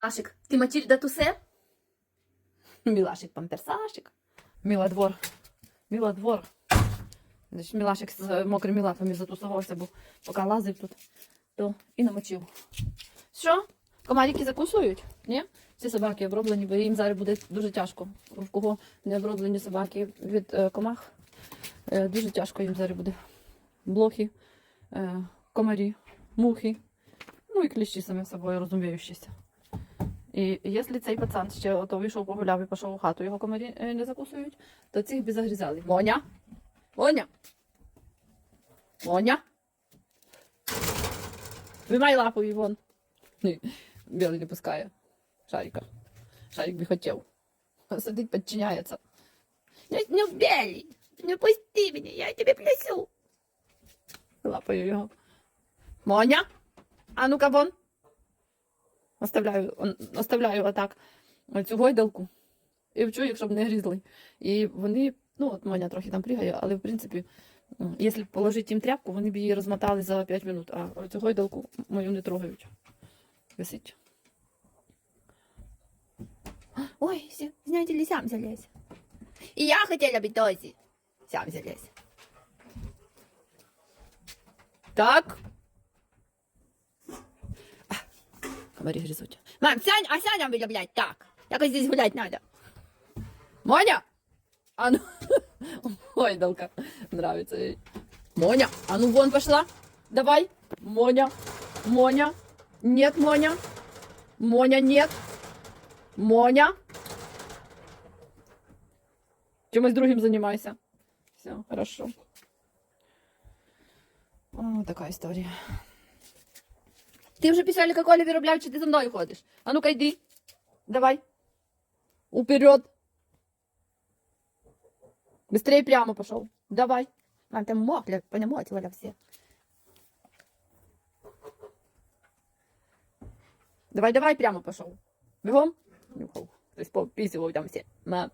Ашик, ти Матильда тусе? Мілашик памперсашик. Міла двор. Міла двор. Значить, Мілашик з мокрими лапами затусувався, бо поки лазив тут, то і намочив. Що? Комарики закусують? Ні? Ці собаки оброблені, бо їм зараз буде дуже тяжко. В кого не оброблені собаки від е, комах, е, дуже тяжко їм зараз буде. Блохи, е, комарі, мухи, ну і кліщі самі собою розуміючися. І якщо цей пацан ще ото вийшов погуляв і пішов у хату, його комарі е, не закусують, то цих би загрізали. Моня! Моня! Моня! Вимай лапу і вон. Ні, Білий не пускає. Шарика. Шарик би хотів. Сидить, підчиняється. Не, не белый, не пусти мене, я тебе плесу. Лапаю його. Моня! А ну-ка вон. Оставляю, оставляю отак цю гойдалку. І вчу їх, щоб не грізли. І вони, ну от Моня трохи там пригає, але в принципі, ну, якщо положити їм тряпку, вони б її розмотали за 5 минут, а цю гойдалку мою не трогають. Висить. Ой, все, знаете ли, сам залез. И я хотела быть тоже. Сам залез. Так. Комари грызут. Мам, сядь, а сядем вы, блядь, так. Вот здесь гулять надо. Моня? А ну... Ой, Долка, нравится ей. Моня, а ну вон пошла. Давай. Моня, Моня. Нет, Моня. Моня, нет. Моня. Чимось другим занимайся. Все, хорошо. О, така історія. Ти вже після алкоголю виробляв, чи ти за мною ходиш? А ну-ка йди. Давай. Уперед. Быстрее прямо пошел. Давай. А там мокля, понемотила все. Давай, давай, прямо пошел. Бегом? То есть пописывал там все. Мам.